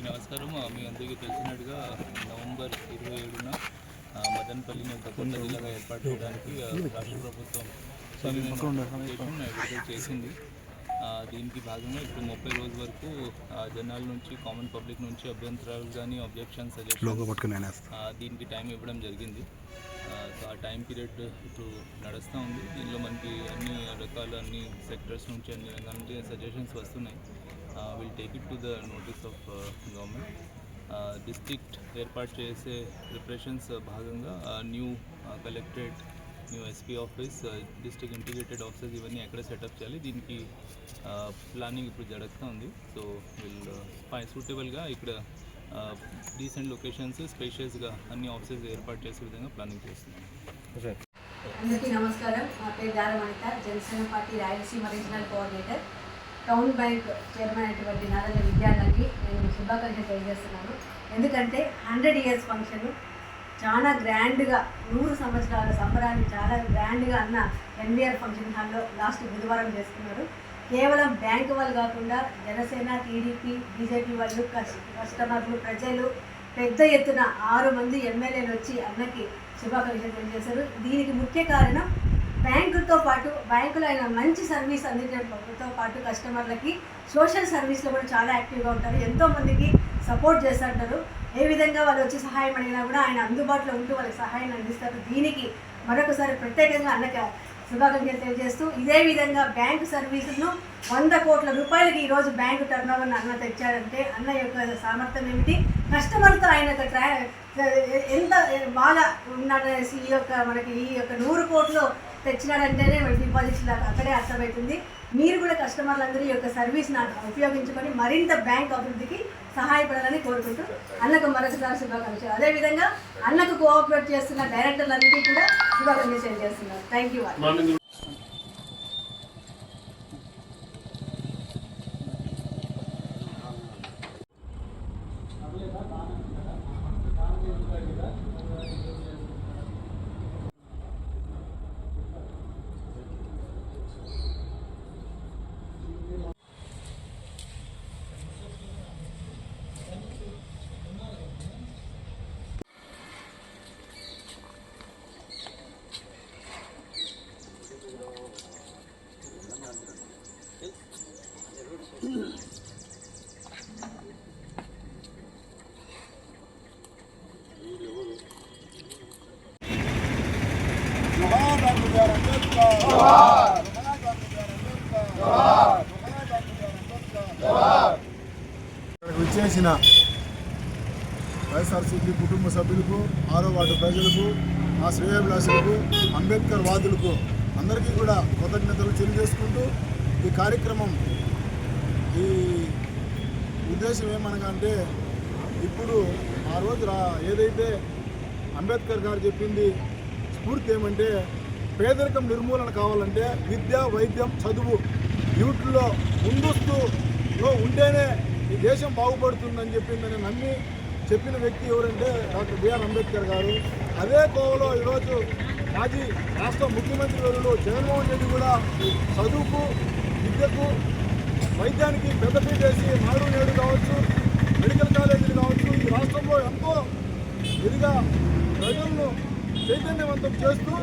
అందరికీ నమస్కారం మీ అందరికీ తెలిసినట్టుగా నవంబర్ ఇరవై ఏడున ఆ, మదనపల్లిని ఒక కొత్త జిల్లాగా ఏర్పాటు చేయడానికి రాష్ట్ర ప్రభుత్వం చేసింది. దీనికి భాగంగా ఇప్పుడు ముప్పై రోజుల వరకు ఆ, జనాల నుంచి కామన్ పబ్లిక్ నుంచి అభ్యంతరాలు కానీ అబ్జెక్షన్ సజెషన్స్ దీనికి టైం ఇవ్వడం జరిగింది. సో ఆ టైం పీరియడ్ ఇప్పుడు నడుస్తూ ఉంది. దీనిలో మనకి అన్ని రకాల అన్ని సెక్టర్స్ నుంచి అన్ని నుంచి సజెషన్స్ వస్తున్నాయి. Will take it to the notice of government district ఏర్పాటు చేసే ప్రిపరేషన్స్ భాగంగా new collectorate new SP office district integrated offices ఇవన్నీ ఎక్కడ సెటప్ చేయాలి? దీనికి ప్లానింగ్ ఇప్పుడు జరుగుతూ ఉంది. సో విల్ సూటబుల్గా ఇక్కడ డీసెంట్ లొకేషన్స్ స్పేషియస్గా అన్ని ఆఫీసెస్ ఏర్పాటు చేసే విధంగా ప్లానింగ్ చేస్తున్నాం. అందరికీ నమస్కారం. నా పేరు దారమణిత Janasena party Rayalaseema regional coordinator town bank chairman అయినటువంటి నారాయణ విద్యార్థికి నేను శుభాకాంక్షలు తెలియజేస్తున్నాను. ఎందుకంటే హండ్రెడ్ ఇయర్స్ ఫంక్షన్ చాలా గ్రాండ్గా నూరు సంవత్సరాల సంబరాన్ని చాలా గ్రాండ్గా అన్న ఎన్బిఆర్ ఫంక్షన్ హాల్లో లాస్ట్ బుధవారం చేసుకున్నారు. కేవలం బ్యాంకు వాళ్ళు కాకుండా జనసేన టీడీపీ బీజేపీ వాళ్ళు కస్టమర్లు ప్రజలు పెద్ద ఎత్తున ఆరు మంది ఎమ్మెల్యేలు వచ్చి అన్నకి శుభాకాంక్షలు తెలియజేశారు. దీనికి ముఖ్య కారణం బ్యాంకుతో పాటు బ్యాంకులో ఆయన మంచి సర్వీస్ అందించడంతో పాటు కస్టమర్లకి సోషల్ సర్వీస్లో కూడా చాలా యాక్టివ్గా ఉంటారు. ఎంతోమందికి సపోర్ట్ చేస్తుంటారు. ఏ విధంగా వాళ్ళు వచ్చి సహాయం అడిగినా కూడా ఆయన అందుబాటులో ఉంటూ వాళ్ళకి సహాయం అందిస్తారు. దీనికి మరొకసారి ప్రత్యేకంగా అన్నకి శుభాకాంక్షలు తెలియజేస్తూ ఇదే విధంగా బ్యాంకు సర్వీసును వంద కోట్ల రూపాయలకి ఈరోజు బ్యాంకు టర్న్ ఓవర్ అన్న తెచ్చారంటే అన్న యొక్క సామర్థ్యం ఏమిటి? కస్టమర్తో ఆయన యొక్క ట్రా ఎంత బాగా ఉన్నాడనేసి ఈ యొక్క మనకి ఈ యొక్క నూరు కోట్లు తెచ్చినారంటేనే డిపాజిట్స్ ఇచ్చినారు. అక్కడే అర్థమవుతుంది మీరు కూడా కస్టమర్లందరూ యొక్క సర్వీస్ నాకు ఉపయోగించుకొని మరింత బ్యాంక్ అభివృద్ధికి సహాయపడాలని కోరుకుంటూ అన్నకు మరొకసారి శుభాకాంక్షలు. అదేవిధంగా అన్నకు కోఆపరేట్ చేస్తున్న డైరెక్టర్లందరికీ కూడా శుభాకాంక్షలు చేస్తున్నారు థ్యాంక్ యూ జోహార్ డాక్టర్ బిఆర్ అంబేద్కర్ జోహార్ జోహార్ డాక్టర్ బిఆర్ అంబేద్కర్ జోహార్ జోహార్ డాక్టర్ బిఆర్ అంబేద్కర్ జోహార్ ఇక్కడికి విచ్చేసిన వైఎస్ఆర్సీపీ కుటుంబ సభ్యులకు ఆరో వార్డు ప్రజలకు మా శ్రేయభిలాషులకు అంబేద్కర్ వాదులకు అందరికీ కూడా కృతజ్ఞతలు తెలియజేసుకుంటూ ఈ కార్యక్రమం ఈ ఉద్దేశం ఏమనగా అంటే ఇప్పుడు ఆ రోజు ఏదైతే అంబేద్కర్ గారు చెప్పింది స్ఫూర్తి ఏమంటే పేదరికం నిర్మూలన కావాలంటే విద్య వైద్యం చదువు వీటిల్లో ముందస్తులో ఉంటేనే ఈ దేశం బాగుపడుతుందని చెప్పిందని నమ్మి చెప్పిన వ్యక్తి ఎవరంటే డాక్టర్ బిఆర్ అంబేద్కర్ గారు. అదే కోవలో ఈరోజు మాజీ రాష్ట్ర ముఖ్యమంత్రి గారు జగన్మోహన్ రెడ్డి కూడా చదువుకు విద్యకు వైద్యానికి పెద్దపీట వేసి నాడు నేడు కావచ్చు మెడికల్ కాలేజీలు కావచ్చు ఈ రాష్ట్రంలో ఎంతో ఇదిగా ప్రజలను చైతన్యవంతం చేస్తూ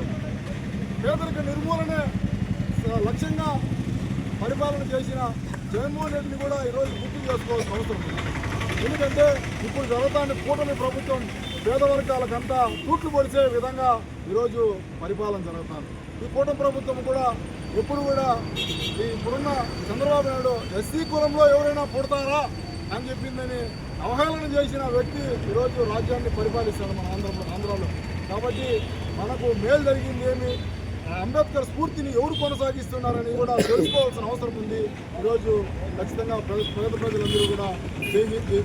పేదరిక నిర్మూలనే లక్ష్యంగా పరిపాలన చేసిన జగన్మోహన్ రెడ్డిని కూడా ఈరోజు గుర్తు చేసుకోవాల్సిన అవసరం ఎందుకంటే ఇప్పుడు జరుగుతాన్ని కూటమి ప్రభుత్వం పేద వర్గాలకంతా తూట్లు పొడిచే విధంగా ఈరోజు పరిపాలన జరుగుతుంది. ఈ కూటమి ప్రభుత్వం కూడా ఎప్పుడు కూడా ఈ ఇప్పుడున్న చంద్రబాబు నాయుడు ఎస్సీ కులంలో ఎవరైనా పుడతారా అని చెప్పిందని అవహేళన చేసిన వ్యక్తి ఈరోజు రాజ్యాన్ని పరిపాలిస్తాడు మన ఆంధ్రలో ఆంధ్రాలో. కాబట్టి మనకు మేలు జరిగింది ఏమి? అంబేద్కర్ స్ఫూర్తిని ఎవరు కొనసాగిస్తున్నారని కూడా తెలుసుకోవాల్సిన అవసరం ఉంది. ఈరోజు ఖచ్చితంగా ప్ర- పేద ప్రజలందరూ కూడా జై హింద్ జై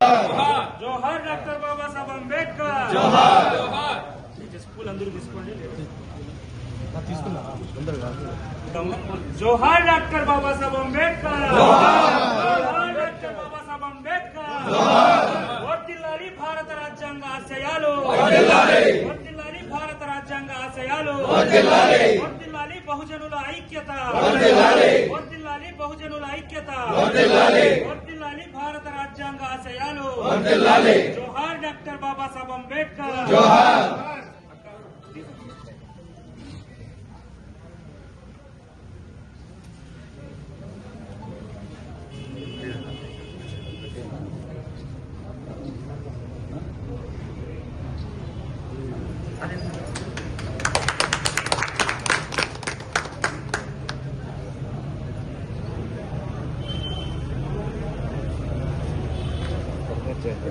భారత్. జోహార్ డాక్టర్ బాబా సాహెబ్ అంబేద్కర్! జోహార్! జోహార్ స్కూల్ అందరూ తీసుకోండి. జోహార్ డాక్టర్ బాబా సాహెబ్ అంబేద్కర్! జోహార్! ವರ್ದಿಲ್ಲಾಲಿ ಬಹುಜನುಲ ಐಕ್ಯತ ವರ್ದಿಲ್ಲಾಲಿ ಬಹುಜನುಲ ಐಕ್ಯತ ವರ್ದಿಲ್ಲಾಲಿ ಭಾರತ ರಾಜ್ಯಾಂಗ ಆಶಯಾಲು ಜೋಹಾರ್ ಡಾಕ್ಟರ್ ಬಾಬಾ ಸಾಹೇಬ್ ಅಂಬೇಡ್ಕರ್